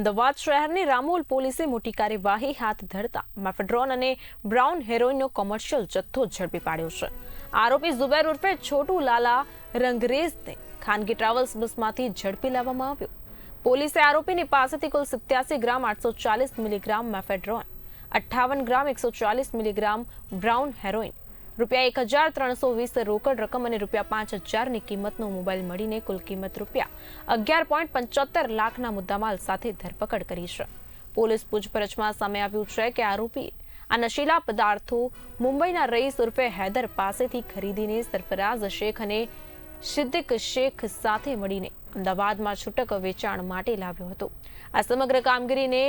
અમદાવાદ શહેરની રામોલ પોલીસે મોટી કાર્યવાહી હાથ ધરતા મેફેડ્રોન અને બ્રાઉન હેરોઇનનો કોમર્શિયલ જથ્થો ઝડપી પાડ્યો છે. આરોપી ઝુબેર ઉર્ફે છોટુ લાલા રંગરેજને ખાનગી ટ્રાવેલ્સ બસમાંથી ઝડપી લાવવામાં આવ્યો. પોલીસે આરોપીની પાસેથી કુલ સિત્યાસી ગ્રામ આઠસો ચાલીસ મિલીગ્રામ મેફેડ્રોન, અઠ્ઠાવન ગ્રામ એકસો ચાલીસ મિલીગ્રામ બ્રાઉન હેરોઇન રૂપિયા એક હજાર ત્રણસો વીસ રોકડ રકમ અને રૂપિયા પાંચ હજારની કિંમતનો મોબાઈલ મળીને કુલ કિંમત રૂપિયા અગિયાર પોઈન્ટ પંચોતેર લાખના મુદ્દામાલ સાથે ધરપકડ કરી છે. પોલીસ પૂછપરછમાં સામે આવ્યું છે કે આરોપી આ નશીલા પદાર્થો મુંબઈના રઈસ ઉર્ફે હૈદર પાસેથી ખરીદીને સરફરાઝ શેખ અને સિદ્દિક શેખ સાથે મળીને અમદાવાદમાં છૂટક વેચાણ માટે લાવ્યો હતો. આ સમગ્ર કામગીરીને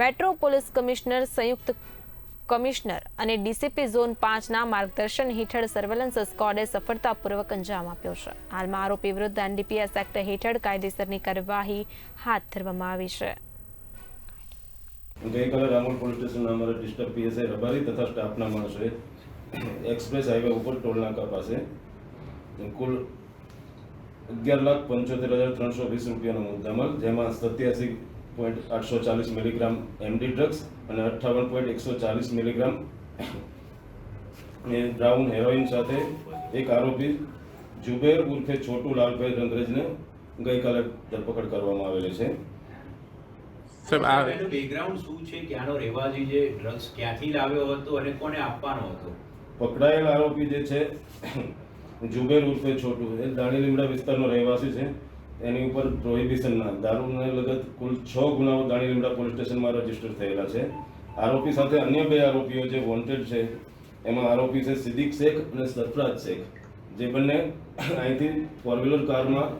મેટ્રો પોલીસ કમિશનર સંયુક્ત કમિશનર અને ડીસીપી ઝોન પાંચના માર્ગદર્શન હેઠળ સર્વેલન્સ સ્કોડે સફળતાપૂર્વક અંજામ આપ્યો છે. હાલમાં આરોપી વિરુદ્ધ એનડીપીએસ એક્ટ હેઠળ કાયદેસરની કાર્યવાહી હાથ ધરવામાં આવી છે. ગઈકાલે રામોલ પોલીસ સ્ટેશનના અમારા ડિસ્ટર્બ પીએસઆઈ રબારી તથા સ્ટાફના માણસોએ એક્સપ્રેસ હાઈવે ઉપર ટોલનાકા પાસે કુલ અગિયાર લાખ પંચોતેર હજાર ત્રણસો વીસ રૂપિયાનો મુદ્દામાલ, જેમાં સત્યાસી પોઈન્ટ આઠસો ચાલીસ મિલીગ્રામ એમડી ડ્રગ્સ અને અઠ્ઠાવન પોઈન્ટ એકસો ચાલીસ મિલીગ્રામ બ્રાઉન હેરોઇન સાથે એક આરોપી જુબેર ઉર્ફે છોટુ લાલભાઈ રંગરેજને ગઈકાલે ધરપકડ કરવામાં આવેલી છે. સાહેબ આ બેકગ્રાઉન્ડ શું છે? ક્યાંનો રહેવાસી જે ડ્રગ્સ ક્યાંથી લાવ્યો હતો અને કોને આપવાનો હતો? પકડાયેલ આરોપી જે છે જુબેર ઉર્ફે છોટુ એ દાણી લીમડા વિસ્તારનો રહેવાસી છે. એની ઉપર પ્રોહિબિશનના દારૂને લગત કુલ છ ગુનાઓ દાણી લીમડા પોલીસ સ્ટેશનમાં રજિસ્ટર થયેલા છે. આરોપી સાથે અન્ય બે આરોપીઓ જે વોન્ટેડ છે, એમાં આરોપી છે સિદ્દીક શેખ અને સરફરાજ શેખ. જે બંને અહીંથી ફોર વ્હીલર કારમાં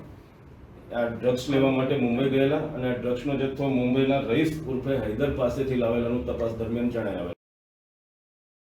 આ ડ્રગ્સ લેવા માટે મુંબઈ ગયેલા અને આ ડ્રગ્સનો જથ્થો મુંબઈના રઈસ ઉર્ફે હૈદર પાસેથી લાવેલાનું તપાસ દરમિયાન જણાય